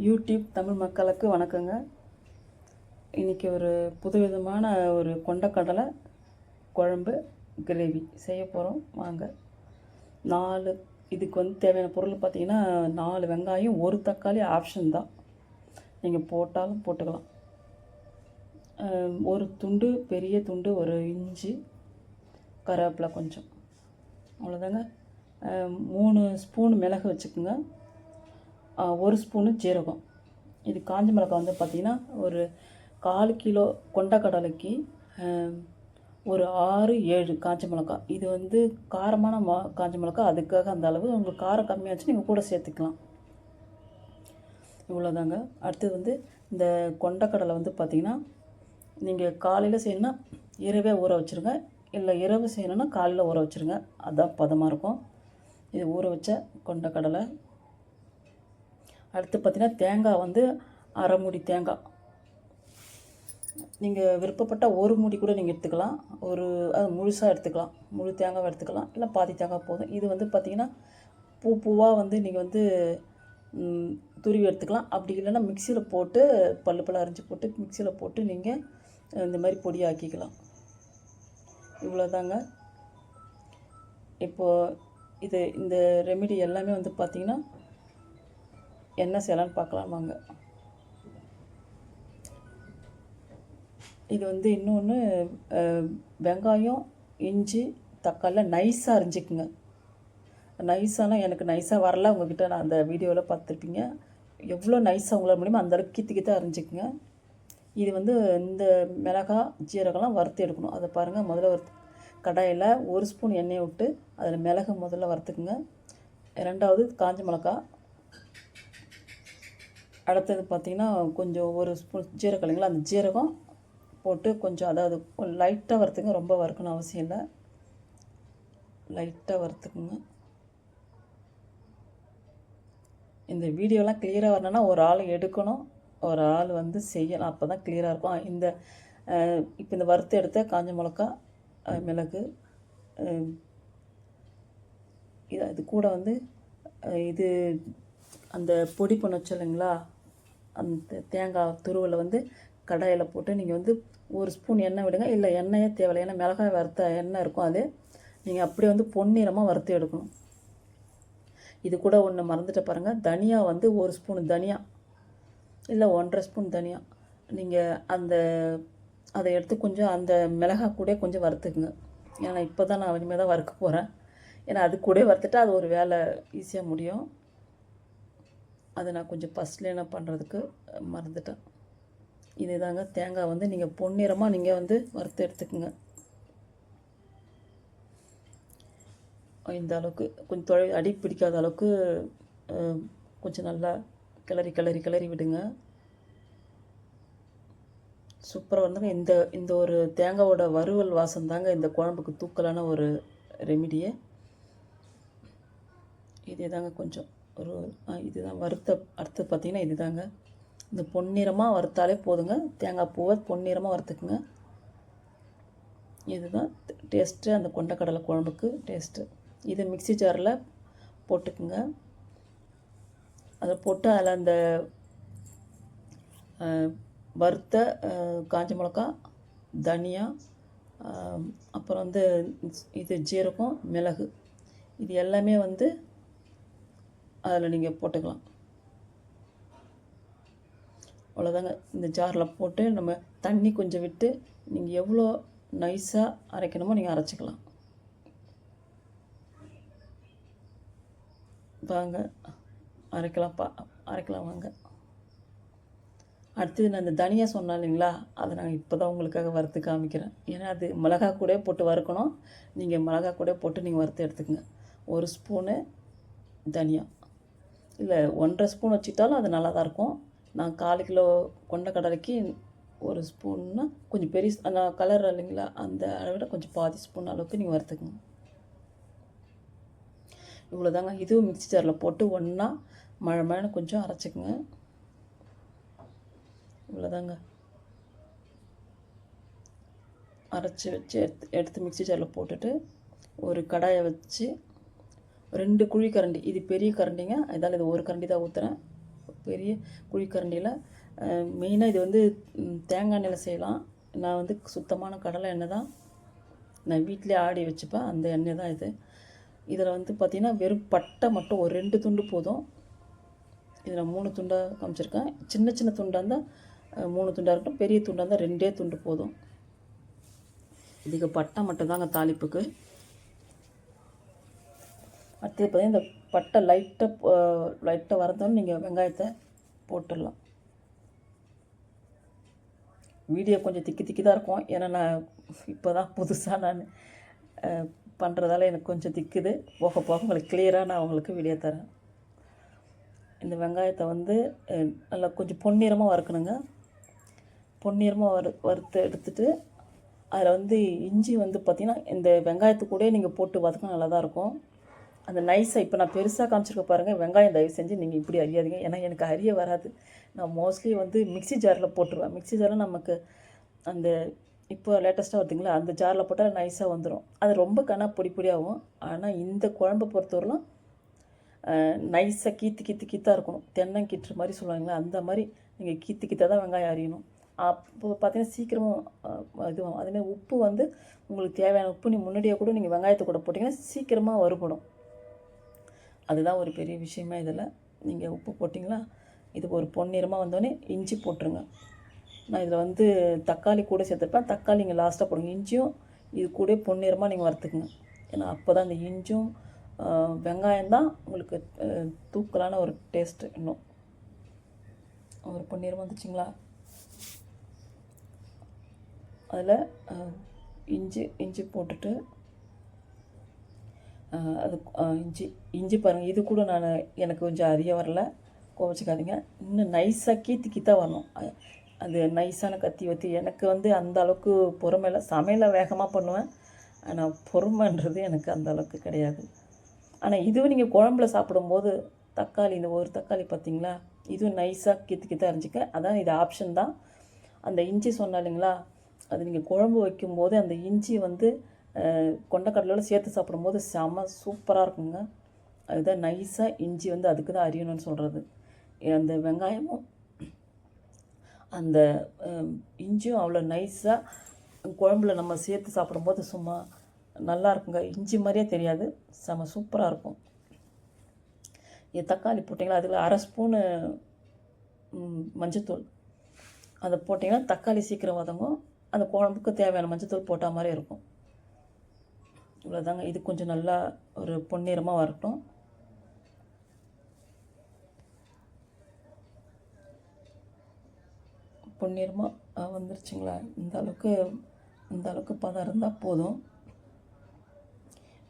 YouTube Tamil மக்களுக்கு வணக்கங்க. இன்றைக்கி ஒரு புதுவிதமான ஒரு கொண்டக்கடலை குழம்பு கிரேவி செய்ய போகிறோம் வாங்க. நாலு இதுக்கு வந்து தேவையான பொருள் பார்த்தீங்கன்னா நாலு வெங்காயம் ஒரு தக்காளி ஆப்ஷன் தான். நீங்கள் போட்டாலும் போட்டுக்கலாம். ஒரு துண்டு பெரிய துண்டு ஒரு இஞ்சி கருவேப்பிலை கொஞ்சம். அவ்வளோதாங்க மூணு ஸ்பூன் மிளகு வச்சுக்கோங்க. ஒரு ஸ்பூனு ஜீரகம். இது காஞ்ச மிளகாய் வந்து பார்த்திங்கன்னா ஒரு கால் கிலோ கொண்டக்கடலைக்கு ஒரு ஆறு ஏழு காஞ்ச மிளகாய். இது வந்து காரமான மா காஞ்ச மிளகாய். அதுக்காக அந்த அளவு உங்களுக்கு காரம் கம்மியாச்சு நீங்கள் கூட சேர்த்துக்கலாம். இவ்வளோதாங்க அடுத்தது வந்து இந்த கொண்டக்கடலை வந்து பார்த்திங்கன்னா நீங்கள் காலையில் செய்யணும்னா இரவே ஊற வச்சுருங்க. இல்லை இரவு செய்யணும்னா காலையில் ஊற வச்சுருங்க. அதுதான் பதமாக இருக்கும். இது ஊற வச்ச கொண்டக்கடலை அடுத்து பார்த்தீங்கன்னா தேங்காய் வந்து அரை மூடி தேங்காய். நீங்கள் விருப்பப்பட்ட ஒரு மூடி கூட நீங்கள் எடுத்துக்கலாம். ஒரு அது முழுசாக எடுத்துக்கலாம். முழு தேங்காவை எடுத்துக்கலாம். இல்லை பாதி தேங்காய் போதும். இது வந்து பார்த்திங்கன்னா பூ பூவாக வந்து நீங்கள் வந்து துருவி எடுத்துக்கலாம். அப்படி இல்லைன்னா மிக்சியில் போட்டு பல்லு பல்ல அரைஞ்சி போட்டு மிக்சியில் போட்டு நீங்கள் இந்த மாதிரி பொடியாக்கிக்கலாம். இவ்வளோதாங்க இப்போது இது இந்த ரெமிடி எல்லாமே வந்து பார்த்திங்கன்னா என்ன செய்யலாம்னு பார்க்கலாம் வாங்க. இது வந்து இன்னொன்று வெங்காயம் இஞ்சி தக்காளி நைஸாக அரிஞ்சிக்குங்க. நைஸானா எனக்கு நைஸாக வரல உங்ககிட்ட நான் அந்த வீடியோவில் பார்த்துருப்பீங்க. எவ்வளோ நைஸாக உங்களால் முடியுமோ அந்தளவுக்கு கித்து கித்த அரிஞ்சிக்குங்க. இது வந்து இந்த மிளகாய் ஜீரகம்லாம் வறுத்து எடுக்கணும். அதை பாருங்கள் முதல்ல வறுத்து கடாயில் ஒரு ஸ்பூன் எண்ணெயை விட்டு அதில் மிளகு முதல்ல வறுத்துக்குங்க. ரெண்டாவது காஞ்ச மிளகாய் அடுத்தது பார்த்திங்கன்னா கொஞ்சம் ஒரு ஸ்பூன் ஜீரகம் இல்லைங்களா அந்த ஜீரகம் போட்டு கொஞ்சம் அதாவது லைட்டாக வறுத்துங்க ரொம்ப வறுக்கணும் அவசியம் இல்லை. லைட்டாக வறுத்துக்குங்க. இந்த வீடியோலாம் கிளியராக வரணும்னா ஒரு ஆள் எடுக்கணும். ஒரு ஆள் வந்து செய்யணும். அப்போ தான் கிளியராக இருக்கும். இந்த இப்போ இந்த வறுத்து எடுத்த காஞ்ச மிளகா மிளகு இது கூட வந்து இது அந்த பொடி பண்ண வச்சோம் இல்லைங்களா? அந்த தேங்காய் துருவலை வந்து கடாயில் போட்டு நீங்கள் வந்து ஒரு ஸ்பூன் எண்ணெய் விடுங்க. இல்லை எண்ணெயே தேவையில்லை. ஏன்னா மிளகாய் வறுத்த எண்ணெய் இருக்கும் அது. நீங்கள் அப்படியே வந்து பொன்னிறமாக வறுத்து எடுக்கணும். இது கூட ஒன்று மறந்துட்டு பாருங்கள் தனியா வந்து ஒரு ஸ்பூன் தனியா இல்லை ஒன்றரை ஸ்பூன் தனியா. நீங்கள் அந்த அதை எடுத்து கொஞ்சம் அந்த மிளகாய் கூட கொஞ்சம் வறுத்துக்குங்க. ஏன்னா இப்போ தான் நான் இனிமேல் தான் வறுக்க போகிறேன் ஏன்னா அது கூட வறுத்துட்டா அது ஒரு வேலை ஈஸியாக முடியும். அதை நான் கொஞ்சம் ஃபஸ்ட்லேயே நான் பண்ணுறதுக்கு மறந்துட்டேன். இதுதாங்க தேங்காய் வந்து நீங்கள் பொன்னிறமாக நீங்கள் வந்து வறுத்து எடுத்துக்கோங்க. இந்த அளவுக்கு கொஞ்சம் தொலை அடி பிடிக்காத அளவுக்கு கொஞ்சம் நல்லா கிளறி கிளறி கிளறி விடுங்க. சூப்பராக வந்துங்க. இந்த இந்த ஒரு தேங்காவோட வறுவல் வாசம் தாங்க இந்த குழம்புக்கு தூக்கலான ஒரு ரெமிடியே. இதே தாங்க கொஞ்சம். ஒரு இதுதான் வறுத்த அடுத்து பார்த்தீங்கன்னா இதுதாங்க. இந்த பொன்னிறமாக வறுத்தாலே போதுங்க. தேங்காய் பூவை பொன்னிறமாக வறுத்துக்குங்க. இதுதான் டேஸ்ட்டு அந்த கொண்டக்கடலை குழம்புக்கு டேஸ்ட்டு. இது மிக்ஸி ஜாரில் போட்டுக்குங்க. அதை போட்டு அதில் அந்த வறுத்த காஞ்ச மிளகா தனியா அப்புறம் வந்து இது ஜீரகம் மிளகு. இது எல்லாமே வந்து அதில் நீங்கள் போட்டுக்கலாம். அவ்வளோதாங்க இந்த ஜாரில் போட்டு நம்ம தண்ணி கொஞ்சம் விட்டு நீங்கள் எவ்வளோ நைஸாக அரைக்கணுமோ நீங்கள் அரைச்சிக்கலாம். வாங்க. அரைக்கலாம் பா. அரைக்கலாம் வாங்க. அடுத்தது நான் இந்த தனியாக சொன்னேன் இல்லைங்களா? அதை நான் இப்போ தான் உங்களுக்காக வறுத்து காமிக்கிறேன். ஏன்னா அது மிளகா கூட போட்டு வறுக்கணும். நீங்கள் மிளகா கூட போட்டு நீங்கள் வறுத்து எடுத்துக்கங்க. ஒரு ஸ்பூனு தனியாக இல்லை ஒன்றரை ஸ்பூன் வச்சுக்கிட்டாலும் அது நல்லா தான் இருக்கும். நான் கால் கிலோ கொண்டக்கடலைக்கு ஒரு ஸ்பூன்னா கொஞ்சம் பெரிய அந்த கலர் இல்லைங்களா அந்த அளவில் கொஞ்சம் பாதி ஸ்பூன் அளவுக்கு நீங்கள் வறுத்துக்கங்க இவ்வளோதாங்க இதுவும் மிக்ஸி ஜாரில் போட்டு ஒன்றா மழை மழை கொஞ்சம் அரைச்சிக்கோங்க. இவ்வளோதாங்க அரைச்சி வச்சு எடுத்து எடுத்து மிக்ஸி ஜாரில் போட்டுட்டு ஒரு கடாயை வச்சு ரெண்டு குழி கரண்டி. இது பெரிய கரண்டிங்க. இதால் இது ஒரு கரண்டி தான் ஊற்றுறேன் பெரிய குழிக்கரண்டியில் மெயினாக இது வந்து தேங்காய் எண்ணெயில் செய்யலாம். நான் வந்து சுத்தமான கடலை எண்ணெய் தான் நான் வீட்டிலே ஆடி வச்சுப்பேன். அந்த எண்ணெய் தான் இது. இதில் வந்து பார்த்திங்கன்னா வெறும் பட்டை மட்டும் ஒரு ரெண்டு துண்டு போதும். இதில் மூணு துண்டாக காமிச்சிருக்கேன். சின்ன சின்ன துண்டாக இருந்தால் மூணு துண்டாக இருக்கட்டும். பெரிய துண்டாக இருந்தால் ரெண்டே துண்டு போதும். இதுக்கு பட்டை மட்டும்தாங்க தாளிப்புக்கு. அடுத்தது பார்த்தீங்கன்னா இந்த பட்டை லைட்டாக லைட்டாக வரதோன்னு நீங்கள் வெங்காயத்தை போட்டுடலாம். வீடியோ கொஞ்சம் திக்கி திக்கி தான் இருக்கும். ஏன்னா நான் இப்போ தான் புதுசாக நான் பண்ணுறதால எனக்கு கொஞ்சம் திக்குது. போக போக உங்களுக்கு கிளியராக நான் உங்களுக்கு வீடியோ தரேன். இந்த வெங்காயத்தை வந்து நல்லா கொஞ்சம் பொன்னிறமாக வறுக்கணுங்க. பொன்னிறமாக வறு வறுத்து எடுத்துட்டு அதில் வந்து இஞ்சி வந்து பார்த்திங்கன்னா இந்த வெங்காயத்து கூட நீங்கள் போட்டு வதக்கினா நல்லா தான் இருக்கும். அந்த நைஸாக இப்போ நான் பெருசாக காமிச்சிருக்க பாருங்கள் வெங்காயம் தயவு செஞ்சு நீங்கள் இப்படி அறியாதீங்க ஏன்னா எனக்கு அறிய வராது. நான் மோஸ்ட்லி வந்து மிக்ஸி ஜாரில் போட்டுருவேன். மிக்ஸி ஜாரில் நமக்கு அந்த இப்போ லேட்டஸ்ட்டாக வருதுங்களா அந்த ஜாரில் போட்டால் நைஸாக வந்துடும் அது ரொம்ப கனா பொடி பொடியாகும் ஆனால் இந்த குழம்பை பொறுத்தவரைலாம் நைஸாக கீத்து கீத்து கீத்தாக இருக்கணும். தென்னங்கீற்று மாதிரி சொல்லுவாங்களா அந்த மாதிரி நீங்கள் கீத்து கீத்தாக தான் வெங்காயம் அறியணும் அப்போ பார்த்தீங்கன்னா சீக்கிரமாக இதுவாகும் அதேமாதிரி உப்பு வந்து உங்களுக்கு தேவையான உப்பு நீ முன்னாடியே கூட நீங்கள் வெங்காயத்தை கூட போட்டிங்கன்னா சீக்கிரமாக வறுபடும். அதுதான் ஒரு பெரிய விஷயமா இதில் நீங்கள் உப்பு போட்டிங்களா? இது ஒரு பொன்னிறமாக வந்தோடனே இஞ்சி போட்டுருங்க. நான் இதில் வந்து தக்காளி கூட சேர்த்துருப்பேன் தக்காளி நீங்கள் லாஸ்ட்டாக போடுங்க. இஞ்சியும் இது கூட பொன்னிறமாக நீங்கள் வறுத்துக்குங்க. ஏன்னா அப்போ தான் இந்த இஞ்சும் வெங்காயம் தான் உங்களுக்கு தூக்கலான ஒரு டேஸ்ட்டு இன்னும். ஒரு பொன்னிறமாக வந்துச்சுங்களா? அதில் இஞ்சி இஞ்சி போட்டுட்டு அது இஞ்சி இஞ்சி பாருங்கள் இது கூட நான் எனக்கு கொஞ்சம் அறிய வரல. கோவச்சிக்காதீங்க. இன்னும் நைஸாக கீத்து கீத்தா வரணும். அது நைஸான கத்தி வத்தி. எனக்கு வந்து அந்த அளவுக்கு பொறுமையில் சமையலை வேகமாக பண்ணுவேன். ஆனால் பொறுமைன்றது எனக்கு அந்த அளவுக்கு கிடையாது. ஆனால் இதுவும் நீங்கள் குழம்புல சாப்பிடும்போது தக்காளி இந்த ஒரு தக்காளி பார்த்தீங்களா இதுவும் நைஸாக கீத்து தான் அரைஞ்சிக்க அதான் இது ஆப்ஷன் தான். அந்த இஞ்சி சொன்னா இல்லைங்களா? அது நீங்கள் குழம்பு வைக்கும்போது அந்த இஞ்சி வந்து அஹ், சேர்த்து சாப்பிடும்போது செம சூப்பராக இருக்குங்க. அதுதான் நைஸாக இஞ்சி வந்து அதுக்கு தான் அறியணும்னு சொல்கிறது அந்த வெங்காயமும் அந்த இஞ்சியும் அவ்வளோ நைஸாக குழம்புல நம்ம சேர்த்து சாப்பிடும்போது சும்மா நல்லா இருக்குங்க. இஞ்சி மாதிரியே தெரியாது. செம சூப்பராக இருக்கும். இது தக்காளி போட்டிங்கன்னா அதில் அரை ஸ்பூனு மஞ்சத்தூள். அதை போட்டிங்கன்னா தக்காளி சீக்கிரம் வதங்கும். அந்த குழம்புக்கு தேவையான மஞ்சத்தூள் போட்ட மாதிரி இருக்கும். இவ்வளோதாங்க இது கொஞ்சம் நல்லா ஒரு பொன்னிறமாக வரட்டும். பொன்னிறமாக வந்துருச்சுங்களா? இந்த அளவுக்கு இந்த அளவுக்கு பதம் இருந்தால் போதும்.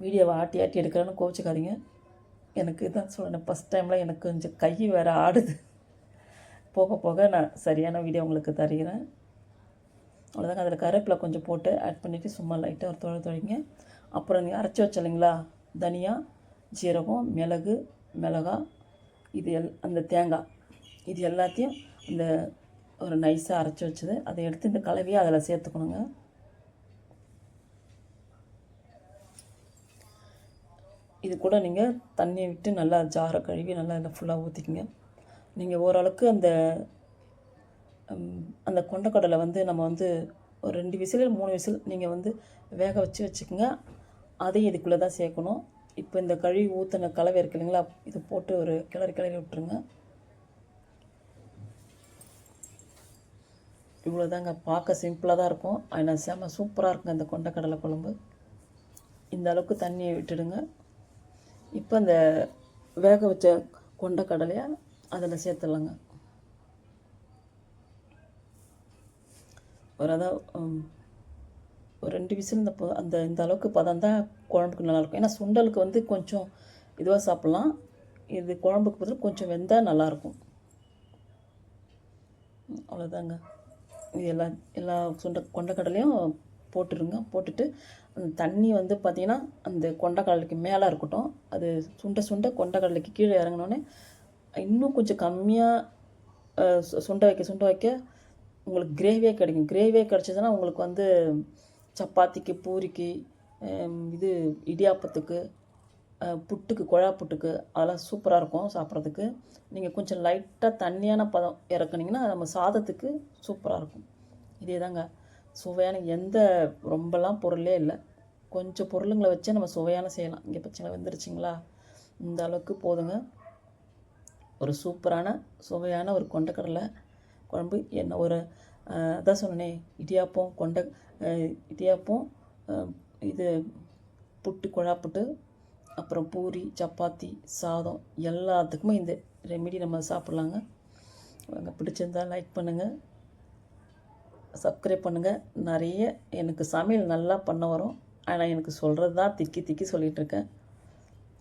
வீடியோவை ஆட்டி ஆட்டி எடுக்கிறேன்னு கோவிச்சுக்காதீங்க. எனக்கு இதுதான் சொல்கிறேன் ஃபஸ்ட் டைமில் எனக்கு கொஞ்சம் கை வேறு ஆடுது. போக போக நான் சரியான வீடியோ உங்களுக்கு தருகிறேன். அவ்வளோதாங்க அதில் கருவேப்பிலை கொஞ்சம் போட்டு ஆட் பண்ணிவிட்டு சும்மா லைட்டாக ஒரு தொழில் தொழிங்க அப்புறம் நீங்கள் அரைச்சி வச்ச இல்லைங்களா தனியா ஜீரகம் மிளகு மிளகா இது எல் அந்த தேங்காய் இது எல்லாத்தையும் இந்த ஒரு நைஸாக அரைச்சி வச்சது. அதை எடுத்து இந்த கலவையை அதில் சேர்த்துக்கணுங்க. இது கூட நீங்கள் தண்ணியை விட்டு நல்லா ஜாரை கழுவி நல்லா இதில் ஃபுல்லாக ஊற்றிக்கிங்க நீங்கள் ஓரளவுக்கு அந்த அந்த கொண்டக்கடலை வந்து நம்ம வந்து ஒரு ரெண்டு விசில் மூணு விசில் நீங்கள் வந்து வேக வச்சு வச்சுக்கோங்க. அதையும் இதுக்குள்ளே தான் சேர்க்கணும். இப்போ இந்த கழுவி ஊற்றின கலவை இருக்கு இல்லைங்களா இது போட்டு ஒரு கிளறி கிளறி விட்டுருங்க. இவ்வளோதாங்க பார்க்க சிம்பிளாக தான் இருக்கும். ஆனால் செம சூப்பராக இருக்குங்க இந்த கொண்டக்கடலை குழம்பு. இந்த அளவுக்கு தண்ணியை விட்டுடுங்க. இப்போ இந்த வேக வச்ச கொண்டக்கடலையை அதில் சேர்த்துடலாங்க. ஒரு அதாவது ஒரு ரெண்டு விசில் இந்த அந்த இந்த அளவுக்கு பதம் தான் குழம்புக்கு நல்லாயிருக்கும் ஏன்னா சுண்டலுக்கு வந்து கொஞ்சம் இதுவாக சாப்பிட்லாம். இது குழம்புக்கு பதில் கொஞ்சம் வெந்தால் நல்லாயிருக்கும் அவ்வளோதாங்க இது எல்லா எல்லா சுண்ட கொண்டக்கடலையும் போட்டுருங்க. போட்டுட்டு அந்த தண்ணி வந்து பார்த்திங்கன்னா அந்த கொண்டக்கடலைக்கு மேலே இருக்கட்டும். அது சுண்ட சுண்ட கொண்டக்கடலைக்கு கீழே இறங்கினோடனே இன்னும் கொஞ்சம் கம்மியாக சுண்ட வைக்க சுண்ட வைக்க உங்களுக்கு கிரேவியே கிடைக்கும். கிரேவியே கிடச்சதுன்னா உங்களுக்கு வந்து சப்பாத்திக்கு பூரிக்கு இது இடியாப்பத்துக்கு புட்டுக்கு குழா புட்டுக்கு அதெல்லாம் சூப்பராக இருக்கும் சாப்பிட்றதுக்கு. நீங்கள் கொஞ்சம் லைட்டாக தண்ணியான பதம் இறக்குனீங்கன்னா நம்ம சாதத்துக்கு சூப்பராக இருக்கும். இதே தாங்க. சுவையான எந்த ரொம்பலாம் பொருளே இல்லை. கொஞ்சம் பொருளுங்களை வச்சே நம்ம சுவையான செய்யலாம். இங்கே பச்சைங்களா வந்துருச்சிங்களா? இந்த அளவுக்கு போதுங்க. ஒரு சூப்பரான சுவையான ஒரு கொண்டக்கடலை குழம்பு என்ன ஒரு அதான் சொன்னனே இடியாப்பம் கொண்ட இடியாப்பம் இது புட்டு குழா புட்டு அப்புறம் பூரி சப்பாத்தி சாதம் எல்லாத்துக்குமே இந்த ரெமிடி நம்ம சாப்பிட்லாங்க. உங்க பிடிச்சிருந்தா லைக் பண்ணுங்கள் சப்ஸ்கிரைப் பண்ணுங்கள் நிறைய எனக்கு சமையல் நல்லா பண்ண வரும். ஆனால் எனக்கு சொல்கிறது தான் திக்கி திக்கி சொல்லிகிட்ருக்கேன்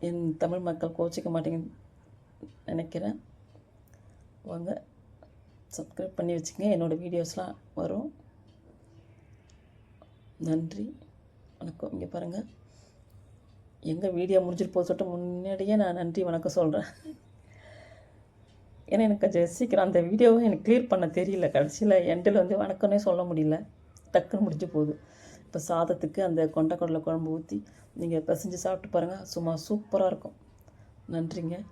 என் தமிழ் மக்கள் கோச்சிக்க மாட்டேங்குது நினைக்கிறேன். வாங்க சப்ஸ்கிரைப் பண்ணி வச்சுங்க என்னோடய வீடியோஸ்லாம் வரும். நன்றி. வணக்கம். இங்கே பாருங்கள் எங்கே வீடியோ முடிஞ்சிட்டு போக சொல்லிட்டு முன்னாடியே நான் நன்றி வணக்கம் சொல்கிறேன் ஏன்னா எனக்கு கொஞ்சம் சீக்கிரம் அந்த வீடியோவை எனக்கு கிளியர் பண்ண தெரியல. கடைசியில் எண்டில் வந்து வணக்கம்னே சொல்ல முடியல. டக்குன்னு முடிஞ்சு போகுது. இப்போ சாதத்துக்கு அந்த கொண்டக்கடலை குழம்பு ஊற்றி நீங்கள் பிசைஞ்சு சாப்பிட்டு பாருங்கள் சும்மா சூப்பராக இருக்கும். நன்றிங்க.